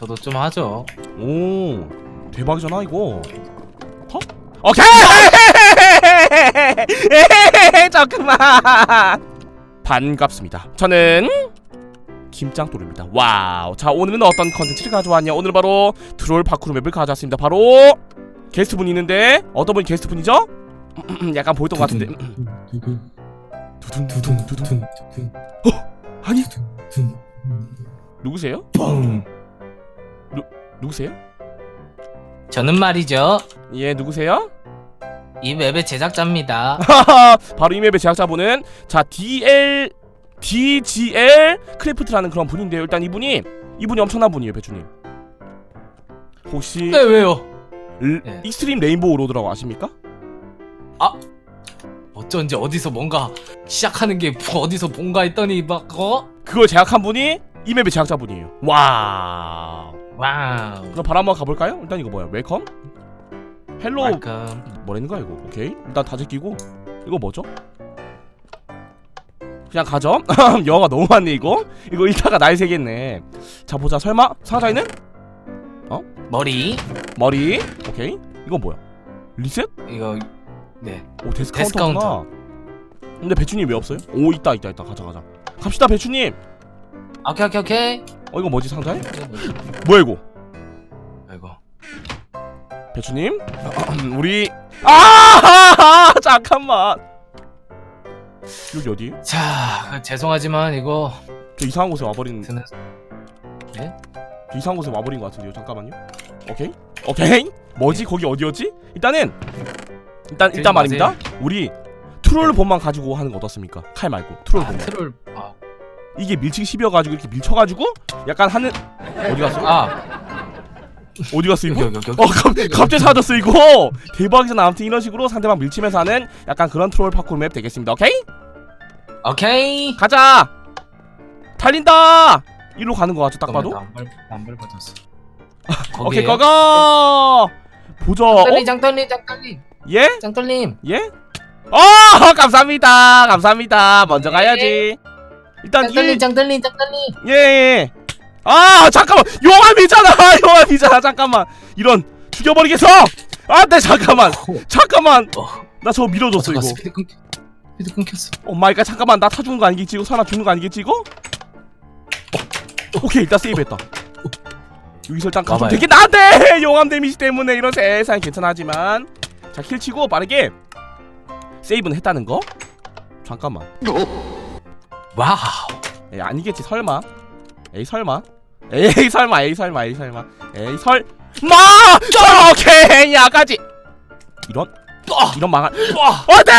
저도 좀 하죠. 오 대박이잖아 이거. 어? 오케이! 잠깐만. 반갑습니다. 저는 김짱돌입니다. 와우. 자 오늘은 어떤 컨텐츠를 가져왔냐? 오늘 바로 트롤 파쿠르 맵을 가져왔습니다. 바로 게스트분이 있는데 어떤 분이 게스트분이죠? 약간 보였던 것 같은데. 두둥 두둥 두둥 아니? 누구세요? 누구세요? 저는 말이죠. 예 누구세요? 이 웹의 제작자입니다. 바로 이 맵의 제작자분은 자 DL DGL 크래프트라는 그런 분인데요. 일단 이분이 이분이 엄청난 분이에요, 배추님. 혹시 네 왜요? 르- 네. 익스트림 레인보우 로드라고 아십니까? 어쩐지 어디서 뭔가 시작하는 게 어디서 뭔가 했더니 막 어? 그걸 제작한 분이 이 맵의 제작자분이에요. 와. 와우. 그럼 바로 한번 가볼까요? 일단 이거 뭐야? 웰컴? 헬로 웰컴. 뭐라는 거야 이거? 오케이. 일단 다 제끼고 이거 뭐죠? 그냥 가죠. 영어가 너무 많네 이거. 이거 읽다가 날 새겠네. 자 보자. 설마 상자에는 머리. 머리. 오케이. 이거 뭐야? 리셋? 이거 네. 오 데스 데스 카운터구나. 근데 배추님 왜 없어요? 오 있다 있다 있다 가자 가자. 갑시다 배추님. 오케이 오케이 오케이. 어 이거 뭐지 상자에? 뭐야 이거? 아이고. 배추님. 우리 아 잠깐만. 여기 어디? 자 죄송하지만 이거 저 이상한 곳에 와버린 드는 저 이상한 곳에 와버린 것 같은데요. 잠깐만요. 오케이 오케이. 뭐지 거기 어디였지? 일단은 일단 일단 말입니다. 우리 트롤 본만 가지고 하는 거 어떻습니까? 칼 말고 트롤 아, 본. 트롤 아, 이게 밀치기 10이어가지고 이렇게 밀쳐가지고 약간 하는 어디 갔어? 아. 어디 갔어 이거? 여기 여기 어 갑, 갑자기 사라졌어 이거. 대박이잖아. 아무튼 이런 식으로 상대방 밀치면서 하는 약간 그런 트롤 파쿠르 맵 되겠습니다. 오케이? 오케이. 가자. 달린다. 이리로 가는 거 같죠 딱 봐도? 안 밟아졌어. 오케이 고고 보자 어? 장떨리 장떨리 장떨리 예? 장떨님 예? 어 감사합니다. 감사합니다. 먼저 가야지 일단 장떨리 일 장떨리 장떨리 예, 예. 아, 잠깐만. 용암이잖아. 용암이잖아. 잠깐만. 이런 죽여버리겠어. 아, 네, 잠깐만. 잠깐만. 어. 나 저거 밀어줬어 이거. 스피드 끊 스피드 끊겼어 오 마이 갓. 잠깐만. 나 타 죽는 거 아니겠지? 이거 사나 죽는 거 아니겠지 이거? 오케이, 일단 세이브했다. 여기서 일단 가면 와봐요. 되긴 안돼. 용암 데미지 때문에 이런 세상 괜찮하지만 자 킬 치고 빠르게 세이브는 했다는 거. 잠깐만. 와우. 에이 아니겠지 설마? 에이 설마? 에이 설마 에이 설마 에이 설마. 에이 설마! 자, 오케이 야까지! 이런? 이런 망할 어때?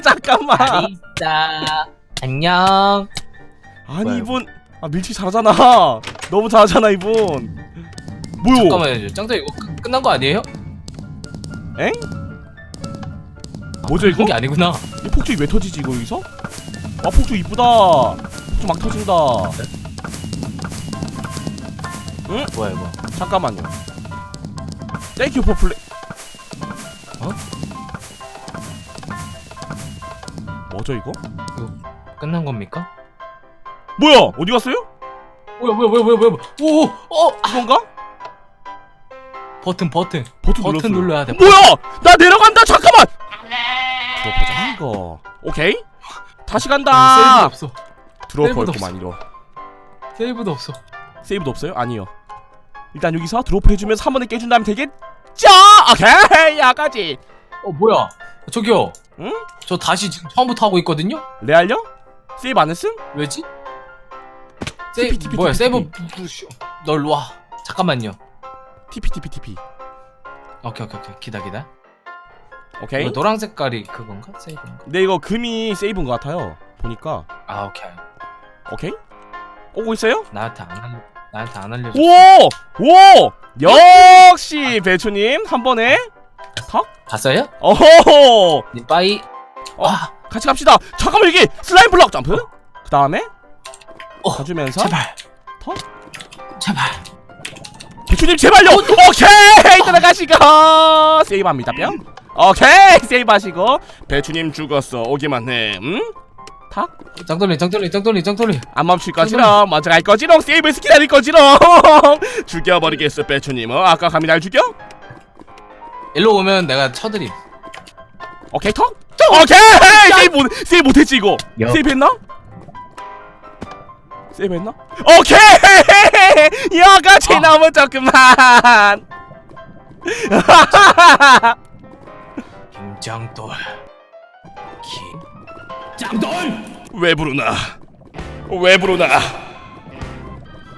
잠깐만. 아리사 안녕. 아니 이분. 아 밀치 잘하잖아. 너무 잘하잖아 이분. 뭐요? 잠깐만요. 짱떨 이거 끝, 끝난 거 아니에요? 엥? 뭐죠 이거? 게 아니구나. 이 폭죽이 왜 터지지 이거 여기서 아 폭죽 이쁘다 폭죽 막 터진다 뭐야 이거 잠깐만요. 땡큐 포 플레이. 어? 뭐죠 이거? 끝난 겁니까? 뭐야? 어디 갔어요? 뭐야 뭐야 뭐야 뭐야 뭐야 오어 이건가? 버튼 버튼 버튼, 버튼 눌렀어요. 눌러야 돼 뭐야? 나 내려간다. 잠깐만. 들어보자 이거. 오케이. 다시 세이브도 간다. 없어 세이브도 거만 이러. 세이브도 없어 세이브도 없어요? 아니요. 일단 여기서 드롭 해주면서 한 번에 깨준 다음에 되겠죠? 오케이 야까지. 어 뭐야 저기요 응? 저 다시 지금 처음부터 하고 있거든요 레알요? 세이브 안 했음? 왜지? 세이브 TP, TP, 뭐야 TP. 세이브 널와 잠깐만요 TP TP TP. 오케이 오케이 오케이 기다 기다 오케이. 이거 노란 색깔이 그건가 세이브인가 근데 이거 금이 세이브인 것 같아요. 보니까. 아 오케이 오케이. 오고 있어요? 나한테 안 알려 나한테 안 알려줘 오! 오! 역시 배추님 한 번에 봤어요? 어호호! 님 빠이 어. 아 같이 갑시다. 잠깐만 여기 슬라임 블럭 점프. 그 다음에 어, 가주면서 제발 터? 제발 배추님 제발요. 오케이 들어가시고 세이브합니다 뿅. 오케이 세이브 하시고. 배추님 죽었어. 오기만 해. 음? 탁 짱돌리 짱돌리 짱돌리 짱돌리. 안 멈출 거지롱 먼저 갈 거지롱 세이브에서 기다릴 거지롱 죽여버리겠어 배추님. 어 아까 감히 날 죽여? 일로 오면 내가 쳐드림. 오케이 턱 오케이! 세이브 못 세이브 못했지 이거. 여. 세이브 했나? 세이브 했나? 오케이! 여가지 아. 너무 조금만 김장돌. 김 짱돌! 왜 부르나? 왜 부르나?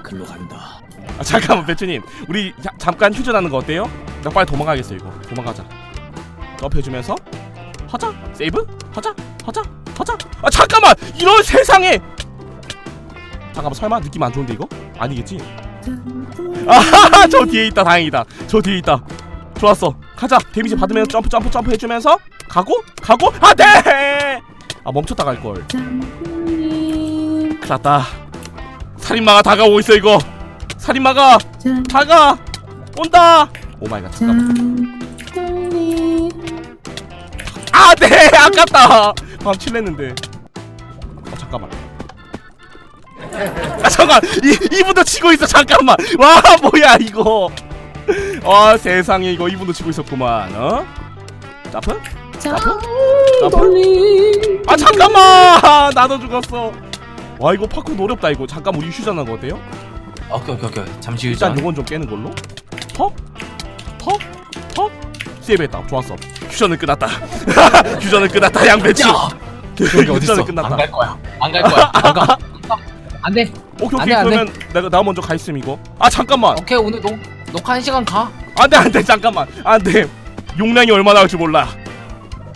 글로 간다. 아, 잠깐만 배추님. 우리 자, 잠깐 휴전하는 거 어때요? 나 빨리 도망가겠어 이거. 도망가자. 점프해주면서? 하자. 세이브? 하자. 하자. 하자. 아 잠깐만! 이런 세상에! 잠깐만 설마 느낌 안 좋은데 이거? 아니겠지? 아하하 저 뒤에 있다 다행이다. 저 뒤에 있다. 좋았어 가자. 데미지 받으면 점프 점프 점프 해주면서 가고 가고. 안돼 아 멈췄다 갈걸. 큰일 났다. 살인마가 다가오고 있어 이거. 살인마가 다가 온다. 오마이갓 잠깐만. 아네! 아깝다. 방 칠랬는데. 어 잠깐만. 아 잠깐 이 이분도 치고 있어 잠깐만. 와 뭐야 이거 아 세상에 이거 이분도 치고 있었구만 어? 점프 점프 점프 아 잠깐만! 나도 죽었어. 와 이거 파쿠 어렵다 이거. 잠깐 우리 휴전한 거 어때요? 오케이 오케이 오케이. 잠시 일단 요건 좀 깨는 걸로. 턱? 턱? 턱? 세이브했다. 좋았어. 휴전은 끝났다. 휴전은 끝났다 양배추 야! 여기 휴전은 끝났다. 안 갈 거야. 안 갈 거야. 안 가. 안 돼. 오케이 안 오케이. 돼, 안 그러면 내가 나 먼저 가 있음 이거. 아 잠깐만. 오케이 오늘 녹 녹화 한 시간 가? 안돼 안돼 잠깐만. 안돼 용량이 얼마나 할지 몰라.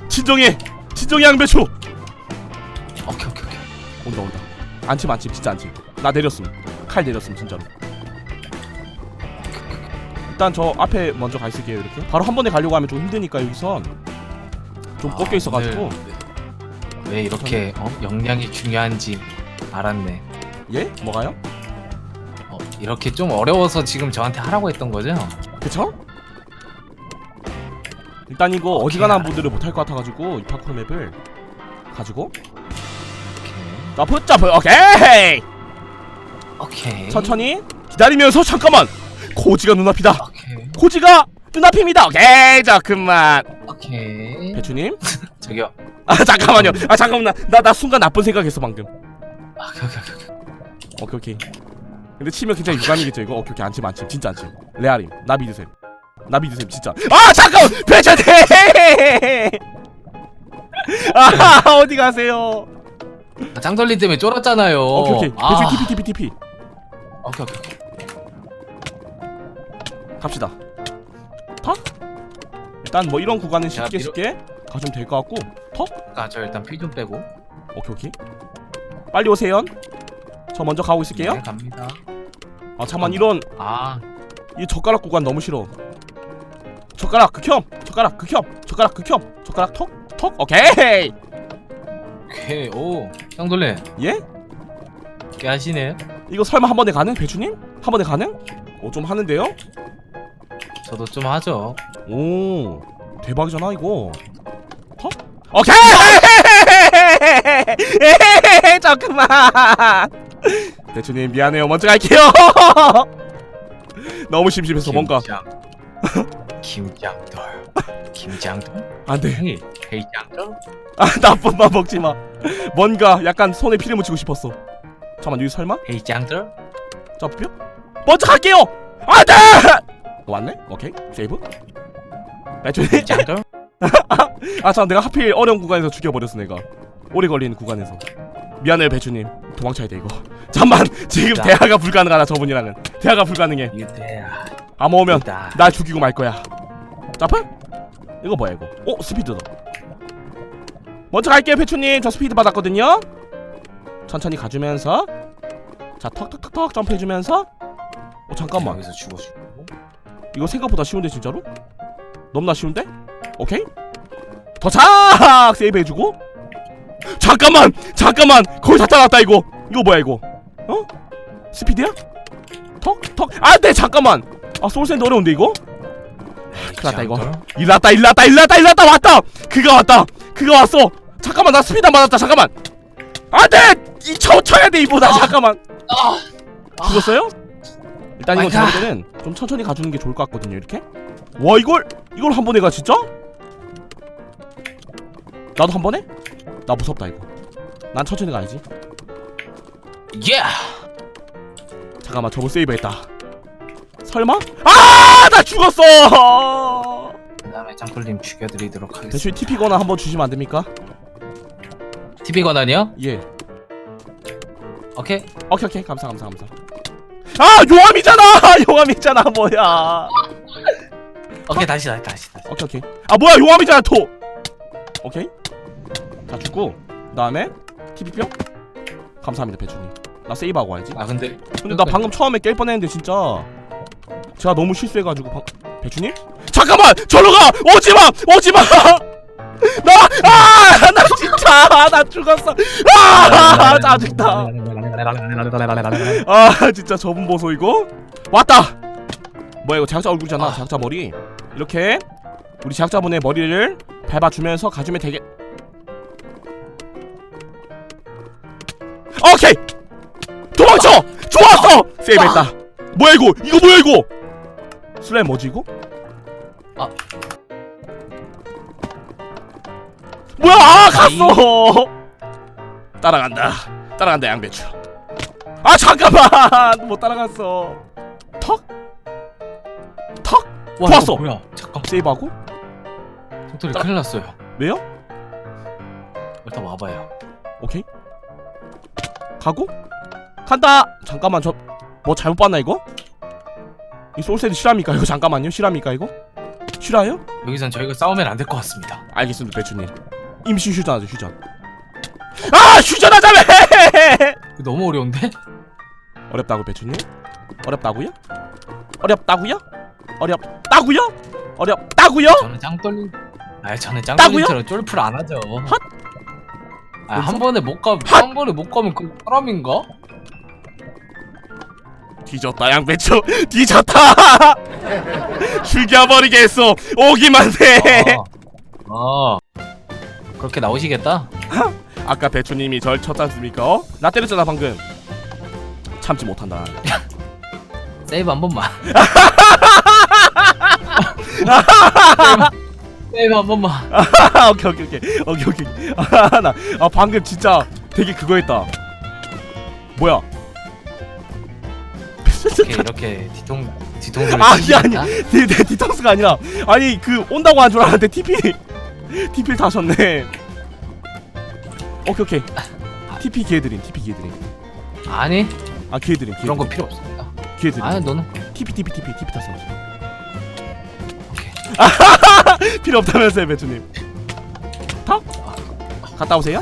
진정해. 진정해 양배추. 오케이 오케이 오케이. 온다 온다. 안침 안침 진짜 안침. 나 내렸음. 칼 내렸음 진짜로. 일단 저 앞에 먼저 가 있을게요 이렇게. 바로 한 번에 가려고 하면 좀 힘드니까 여기선. 좀 아, 꺾여 있어가지고. 오늘 왜 이렇게 어? 역량이 중요한지 알았네. 예? 뭐가요? 어, 이렇게 좀 어려워서 지금 저한테 하라고 했던 거죠? 그쵸? 일단 이거 어지간한. 분들은 못할 것 같아가지고 이 파쿠르 맵을 가지고. 오케이. 점프 점프 오케이! 오케이. 천천히 기다리면서 잠깐만! 고지가 눈앞이다. 오케이. 고지가 눈앞입니다. 오케이 자 그만. 오케이. 배추님? 저기요. 아 잠깐만요. 아 잠깐만. 나나 순간 나쁜 생각했어 방금. 아, 오케이 오케이 오케이. 오케이 오케이 근데 치면 굉장히 유감이겠죠. 이거? 오케이 오케이. 안침 안침 진짜 안침 레아림 나 믿으셈. 나 믿으셈 진짜. 아 잠깐 배추님 아 어디 가세요? 아, 짱돌리 때문에 쫄았잖아요. 오케이 오케이. 아, 배추 TP TP TP 오케이 오케이 갑시다. 턱 일단 뭐 이런 구간은 자, 쉽게 밀어- 쉽게 가시면 될 것 같고 턱 아, 저 일단 피 좀 빼고. 오케이 오케이. 빨리 오세요 저 먼저 가고 있을게요. 네, 갑니다. 아 잠만 이런. 아. 이 젓가락 구간 너무 싫어. 젓가락 극혐! 젓가락 극혐! 젓가락 극혐! 젓가락 톡 톡? 오케이! 오케이 오. 짱돌리 예? 꽤 하시네 이거 설마 한 번에 가능? 배추님? 한 번에 가능? 어 좀 하는데요? 저도 좀 하죠. 오 대박이잖아 이거. 턱? 오케이 잠깐만. 배추님 미안해요. 먼저 갈게요. 너무 심심해서 뭔가. 김장. 김장돌. 김장돌? 안돼. 헤이 짱돌? 아 나쁜 맘 먹지마. 뭔가 약간 손에 피를 묻히고 싶었어. 잠깐만 여기 설마? 헤이 짱돌? 점프요? 먼저 갈게요! 안돼! 왔네? 오케이. 세이브. 배추님. 짱돌? 아 잠깐 내가 하필 어려운 구간에서 죽여버렸어 내가 오래 걸리는 구간에서. 미안해요 배추님. 도망쳐야 돼 이거. 잠만 지금 자. 대화가 불가능하다 저분이랑은. 대화가 불가능해. 유대야 아마 오면 유다. 날 죽이고 말 거야. 점프? 이거 뭐야 이거? 어 스피드다. 먼저 갈게요 배추님. 저 스피드 받았거든요. 천천히 가주면서. 자 턱턱턱턱 점프해주면서. 어 잠깐만. 여기서 죽어주고 이거 생각보다 쉬운데 진짜로? 너무나 쉬운데? 오케이. 도착 세이브 해주고 잠깐만 잠깐만 거의 다 따랐다 이거 이거 뭐야 이거 어? 스피드야? 턱 턱 안돼 잠깐만 아 소울샌드 어려운데 이거? 큰일 났다, 이거. 일났다 일났다 일났다 일났다 왔다 그가 왔다 그가 왔어 잠깐만 나 스피드 안 받았다 잠깐만 안돼 이 쳐, 쳐야 돼 이보다 잠깐만 아, 아. 죽었어요? 일단 이거. 볼 때는 좀 천천히 가주는 게 좋을 것 같거든요 이렇게 와 이걸 이걸 한 번에 가 진짜? 나도 한 번에? 나 무섭다 이거 난 천천히 가야지 예. 잠깐만 저거 세이브했다 설마? 아 나 죽었어 그 다음에 짱돌님 죽여드리도록 하겠습니다. 대충 TP거나 한번 주시면 안 됩니까? TV 권한이요? 예 오케이. 오케이 오케이 감사 감사 감사 아 용암이잖아 용암이잖아 뭐야 오케이 다시 다시 다시 다시. 오케이 오케이 아 뭐야 용암이잖아 또 오케이 자 죽고 그 다음에 TV병? 감사합니다 배추님 나 세이브하고 와야지. 아 근데 근데 나 방금 처음에 깰 뻔했는데 진짜. 제가 너무 실수해가지고 방... 배추님? 잠깐만! 저로 가! 오지마! 오지마! 나 아 나 진짜 나 죽었어. 아! 짜증나 아 진짜 저분 보소 이거. 왔다! 뭐야 이거 제작자 얼굴이잖아 아. 제작자 머리. 이렇게 우리 제작자분의 머리를 밟아주면서 가주면 되게 오케이. 도망쳐. 좋았어. 세이브했다. 뭐야 이거? 이거 뭐야 이거? 슬라임 뭐지 이거? 아. 뭐야 아 갔어. 따라간다. 따라간다 양배추. 아 잠깐만. 못 따라갔어. 턱? 와, 좋았어. 뭐야? 잠깐. 세이브하고? 짱돌이 큰일 났어요. 왜요? 일단 와봐요. 가고? 간다! 잠깐만 저 뭐 잘못 봤나 이거? 이 소울세드 실합니까 이거? 잠깐만요. 실합니까 이거? 실화요? 여기선 저희가 싸우면 안 될 것 같습니다. 알겠습니다 배추님. 임시 휴전하죠 휴전. 아 휴전하자며 이거 너무 어려운데? 어렵다고 배추님? 어렵다고요? 어렵다고요? 어렵다고요? 어렵다고요? 저는 짱돌. 아, 저는 짱돌님처럼 쫄풀 안 하죠. 아, 한 번에 못 가, 한 번에 못 가면 그 사람인가? 뒤졌다 양배추. 뒤졌다! 죽여버리겠어. 오기만 해. 아, 그렇게 나오시겠다? 아까 배추님이 절 쳤지 않습니까? 어? 나 때렸잖아 방금. 참지 못한다. 세이브 한 번만. 세이브, 세이브 한 번만. 아, 오케이 오케이 오케이. 오케이 오케이. 아, 나, 아 방금 진짜 되게 그거 했다. 뭐야? 이렇게 이렇게 뒤통 뒤통수를 아니, 찌르겠다? 내, 내 디톡스가 아니라. 아니 그 온다고 한 줄 알았는데 TP TP를 타셨네. 오케이 오케이. TP 기회 드림 TP 기회 드림. 아니? 아 기회 드림 기회 그런 거 드림 필요 없습니다. 기회 드림. 아니 너는? TP TP TP TP 탔어. 오케이. 필요 없다면서요 배추님 타? 갔다 오세요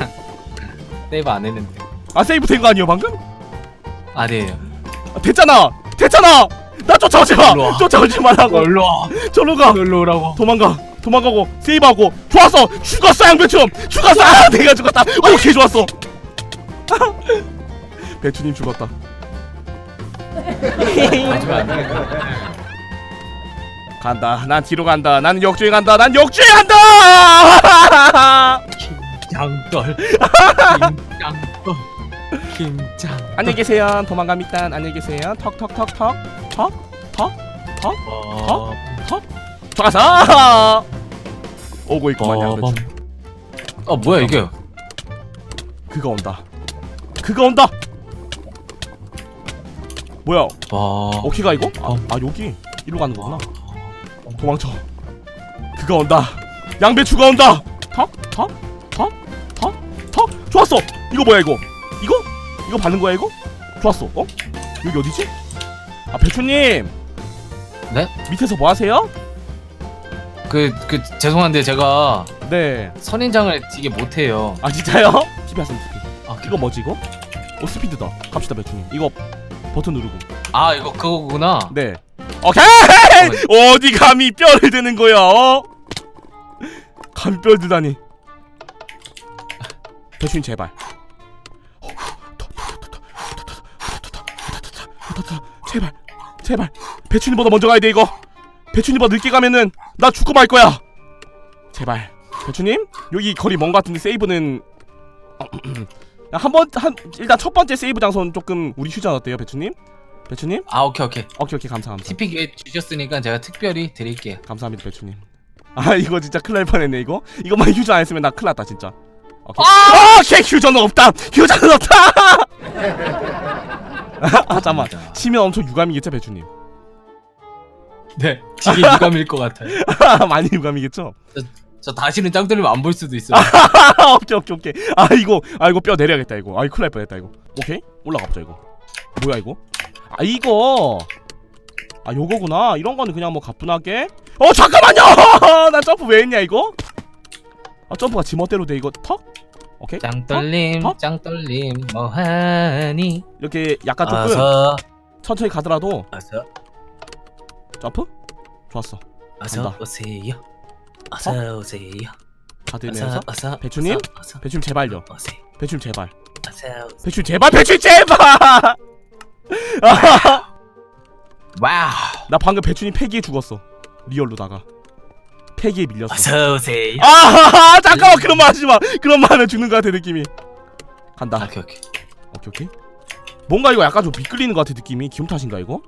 세이브 안 했는데. 아 세이브 된 거 아니에요 방금? 아니에요. 아, 됐잖아 됐잖아 나 쫓아오지 마 일로 와. 쫓아오지 말라고 일로 와. 저로 가 일로 오라고. 도망가 도망가고 세이브하고 좋았어 죽었어 양배추 죽었어 아 내가 죽었다 오케이 좋았어 배추님 죽었다 마지막 안 되겠다. 간다. 난 뒤로 간다. 난 역주행 간다. 난 역주행 간다! 김장돌. 김장돌. 김장. 안녕히 계세요. 도망갑니다 안녕히 계세요. 턱턱턱턱. 어. 좋았어 오고 있구만 양배추. 빠밤. 아 뭐야 이게? 그거 온다. 그거 온다! 뭐야? 와. 어키가 이거? 아, 아 여기? 이리로 가는 거구나 도망쳐 그가 온다 양배추가 온다 턱? 턱? 턱? 턱? 턱? 좋았어 이거 뭐야 이거 이거? 이거 받는 거야 이거? 좋았어 어? 여기 어디지? 아 배추님 네? 밑에서 뭐 하세요? 그, 그, 죄송한데 제가 네아 선인장을 되게 못해요. 진짜요? TP 하세요 TP 아, 이거 뭐지 이거? 어 스피드다 갑시다 배추님 이거 버튼 누르고 아 이거 그거구나. 네 오케이! 어디 감히 뼈를 드는 거야 어? 감히 뼈를 드다니. 배추님 제발. 제발. 제발. 배추님보다 먼저 가야 돼 이거. 배추님보다 늦게 가면은 나 죽고 말 거야. 제발. 배추님? 여기 거리 먼거 같은데 세이브는 한번 한 일단 첫 번째 세이브 장소는 조금 우리 휴전 어때요 배추님? 배추님? 아 오케이 오케이. 오케이 오케이. 감사 감사. TP 기회 주셨으니까 제가 특별히 드릴게요. 감사합니다 배추님. 아 이거 진짜 큰일 날 뻔했네 이거? 이거만 휴전 안 했으면 나 큰일 났다 진짜. 오케이. 아! 오케이 휴전은 없다! 휴전은 없다! 아 잠깐만. 치면 엄청 유감이겠죠 배추님? 네. 되게 유감일 것 같아요. 많이 유감이겠죠? 저 다시는 짱돌림 안볼 수도 있어요. 오케이 오케이 오케이. 아 이거 아 이거 뼈 내려야겠다 이거. 아 이거 큰일 날 뻔했다 이거. 오케이? 올라가 보자 이거. 뭐야 이거 아 이거. 아 요거구나. 이런 거는 그냥 뭐 가뿐하게. 어 잠깐만요! 나 점프 왜 했냐 이거? 아 점프가 지멋대로 돼 이거. 턱? 오케이. 짱돌림 어? 어? 짱돌림. 뭐하니? 이렇게 약간 조금 어서 천천히 가더라도. 어서. 점프? 좋았어. 어서 간다. 오세요. 어서 오세요. 가들면서? 어서 어서 배추님? 어서, 어서. 배추님 제발요. 오세요. 배추님 제발. 어서 오세요. 배추님 제발 배추님 제발 와우 나 방금 배추님 폐기에 죽었어 리얼로다가 폐기에 밀렸어 어서 오세요 아 잠깐만 그런 말 하지 마. 그런 말 하면 죽는 것 같아 느낌이. 간다. 오케이 오케이 오케이 오케이. 뭔가 이거 약간 좀 미끌리는 것 같아 느낌이. 기분 탓인가 이거?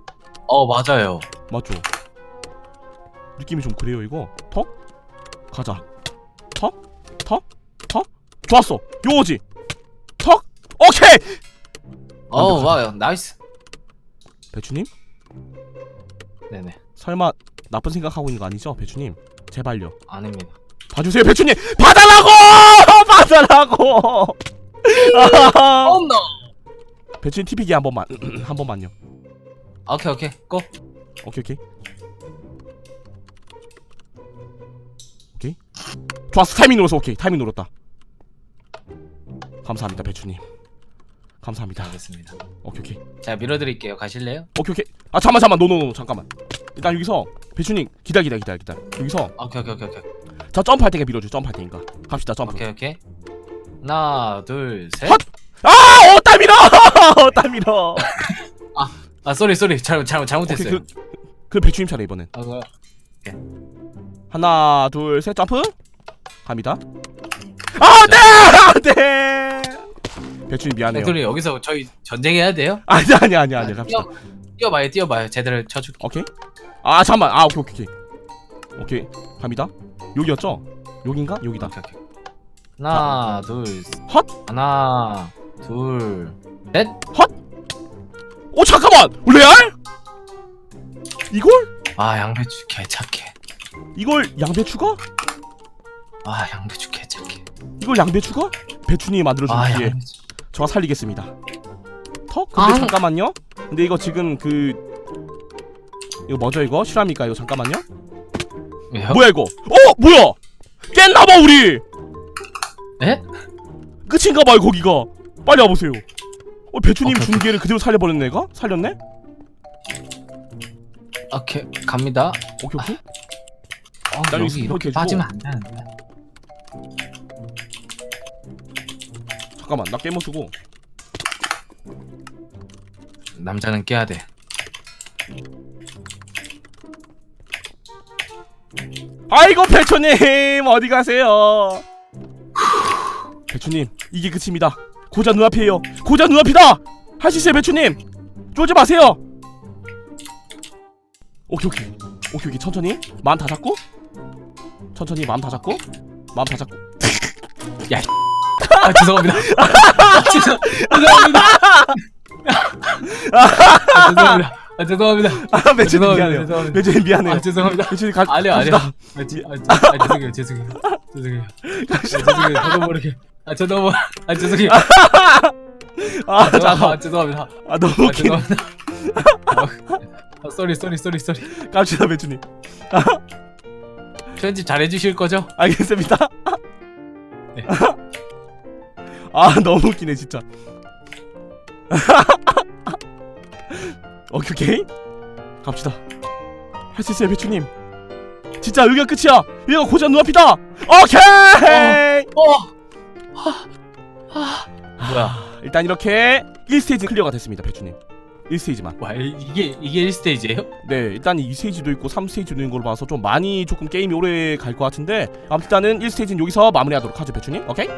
어 맞아요 맞죠? 느낌이 좀 그래요 이거. 턱? 가자. 턱? 턱? 턱? 좋았어. 요거지. 턱? 오케이. 어 완벽하다. 와요 나이스 배추님? 네네 설마 나쁜 생각하고 있는 거 아니죠, 배추님? 제발요. 아닙니다 봐주세요, 배추님. 봐달라고! 봐달라고! 홈노 배추님 TP기 한 번만, 한 번만요. 오케이 오케이 고 오케이 오케이 오케이 좋았어 타이밍 눌렀어 오케이 타이밍 눌렀다 감사합니다 배추님 감사합니다. 알겠습니다. 오케이 오케이. 제가 밀어드릴게요. 가실래요? 오케이 오케이. 아 잠만 잠만. 노노노. 잠깐만. 일단 여기서 배추님 기다 기다 기다 기다 여기서 오케이 오케이 오케이 오케이. 저 점프할 때가 밀어줘. 점프할 테니까. 갑시다 점프. 오케이 오케이. 하나 둘 셋. 헛! 아 어따 밀어! 어따 밀어! 아 쏘리 쏘리. 잘못 잘못 오케이 잘못했어요. 그, 그 배추님 차례 이번엔. 아, 그, 하나 둘 셋. 점프! 갑니다. 아, 네! 안돼! 안 돼 배추님 미안해요. 짱돌이 여기서 저희 전쟁해야 돼요? 아니 아니 아니 아니 갑시다. 뛰어, 뛰어봐요 뛰어봐요. 제대로 쳐줄게. 오케이. 아 잠만. 아 오케이 오케이 오케이. 오케이. 갑니다. 여기였죠? 여긴가? 여기다. 오케이 오케이. 하나 둘 헛! 하나 둘셋. 오 잠깐만! 레알? 이걸? 아 양배추 개착해. 이걸 양배추가? 아 양배추 개착해. 이걸 양배추가? 배추님이 만들어준 아 기회. 양배추 저가 살리겠습니다. 턱 근데 아. 잠깐만요. 근데 이거 지금 그 이거 뭐죠 이거? 실합니까 이거? 잠깐만요. 왜요? 뭐야 이거? 어 뭐야? 깼나봐 우리! 에? 끝인가봐요 거기가. 빨리 와보세요. 어 배추님 오케이, 준 기회를 그대로 살려버렸네 얘가 살렸네? 오케이 갑니다. 오케이 오케이. 어, 나 여기 이렇게 해주고. 빠지면 안 되는데 잠깐만 나 깨모 쓰고. 남자는 깨야 돼. 아이고 배추님 어디 가세요? 배추님 이게 끝입니다. 고자 눈앞이에요. 고자 눈앞이다! 할 수 있어요 배추님! 쫄지 마세요! 오케이 오케이. 오케이 오케이. 천천히? 마음 다 잡고? 천천히 마음 다 잡고? 마음 다 잡고 아 죄송합니다. 아, 죄송, 죄송합니다. 아, 죄송합니다. 아 죄송합니다. 아 배추님 죄송합니다, 미안해요. 죄송합니다. 배추님 미안해요. 아 죄송합니다. 배추님 가 아니요 아니요. 갑시다. 아, 지, 아, 지, 아 죄송해요 죄송해요. 죄송해요. 아, 죄송해요. 저도 모르게. 아 저도 모르 아 죄송해요. 아 아, 잠깐 아 죄송합니다. 아 너무 아 웃기네. 죄송합니다. 아 쏘리 쏘리 쏘리 쏘리 갑시다 배추님 편집 잘 해주실 거죠? 알겠습니다. 네. 아 너무 웃기네 진짜. 오케이 오케이. 갑시다. 할 수 있어요 배추님. 진짜 여기가 끝이야. 여기가 고자 눈앞이다. 오케이! 어! 뭐야? 일단 이렇게 1스테이지 클리어가 됐습니다 배추님. 1스테이지만. 와 이- 이게 이게 1스테이지예요? 네 일단 2스테이지도 있고 3스테이지도 있는 걸로 봐서 좀 많이 조금 게임이 오래 갈 것 같은데 아무튼 일단은 1스테이지는 여기서 마무리하도록 하죠 배추님. 오케이?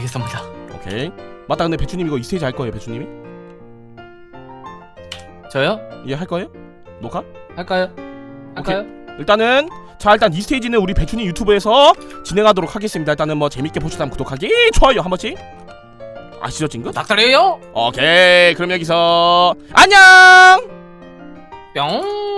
알겠습니다 오케이 맞다 근데 배추님 이거 이 스테이지 할 거예요 배추님이? 저요? 예 할 거예요? 녹화? 할까요? 할까요? 일단은 자 일단 이 스테이지는 우리 배추님 유튜브에서 진행하도록 하겠습니다 일단은 뭐 재밌게 보시다면 구독하기 좋아요 한 번씩 아시죠 찡긋? 닥터리에요? 오케이 그럼 여기서 안녕 뿅